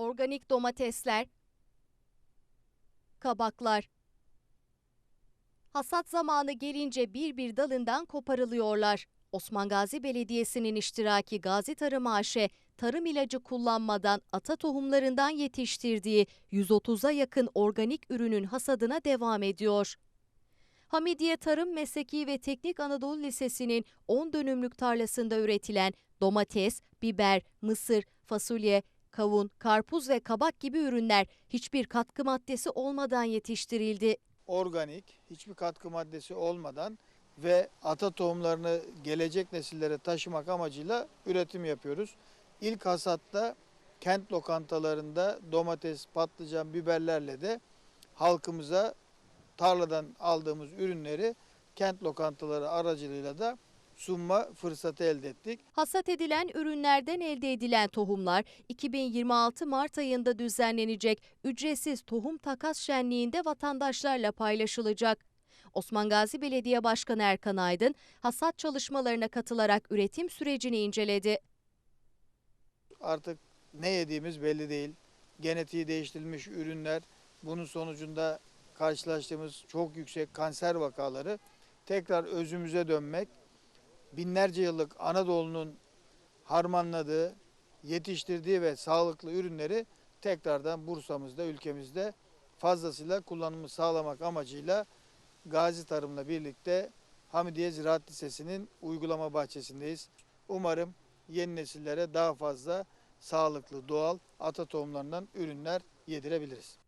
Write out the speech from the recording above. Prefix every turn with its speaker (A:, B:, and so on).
A: organik domatesler, kabaklar. Hasat zamanı gelince bir bir dalından koparılıyorlar. Osman Gazi Belediyesi'nin iştiraki Gazi Tarım AŞ, tarım ilacı kullanmadan ata tohumlarından yetiştirdiği 130'a yakın organik ürünün hasadına devam ediyor. Hamidiye Tarım Mesleki ve Teknik Anadolu Lisesi'nin 10 dönümlük tarlasında üretilen domates, biber, mısır, fasulye, kavun, karpuz ve kabak gibi ürünler hiçbir katkı maddesi olmadan yetiştirildi.
B: organik, hiçbir katkı maddesi olmadan ve ata tohumlarını gelecek nesillere taşımak amacıyla üretim yapıyoruz. İlk hasatta kent lokantalarında domates, patlıcan, biberlerle de halkımıza tarladan aldığımız ürünleri kent lokantaları aracılığıyla da sunma fırsatı elde ettik.
A: Hasat edilen ürünlerden elde edilen tohumlar 2026 Mart ayında düzenlenecek ücretsiz tohum takas şenliğinde vatandaşlarla paylaşılacak. Osman Gazi Belediye Başkanı Erkan Aydın hasat çalışmalarına katılarak üretim sürecini inceledi.
B: Artık ne yediğimiz belli değil. Genetiği değiştirilmiş ürünler, bunun sonucunda karşılaştığımız çok yüksek kanser vakaları tekrar özümüze dönmek, binlerce yıllık Anadolu'nun harmanladığı, yetiştirdiği ve sağlıklı ürünleri tekrardan Bursa'mızda, ülkemizde fazlasıyla kullanımı sağlamak amacıyla Gazi Tarım'la birlikte Hamidiye Ziraat Lisesi'nin uygulama bahçesindeyiz. Umarım yeni nesillere daha fazla sağlıklı, doğal ata tohumlarından ürünler yedirebiliriz.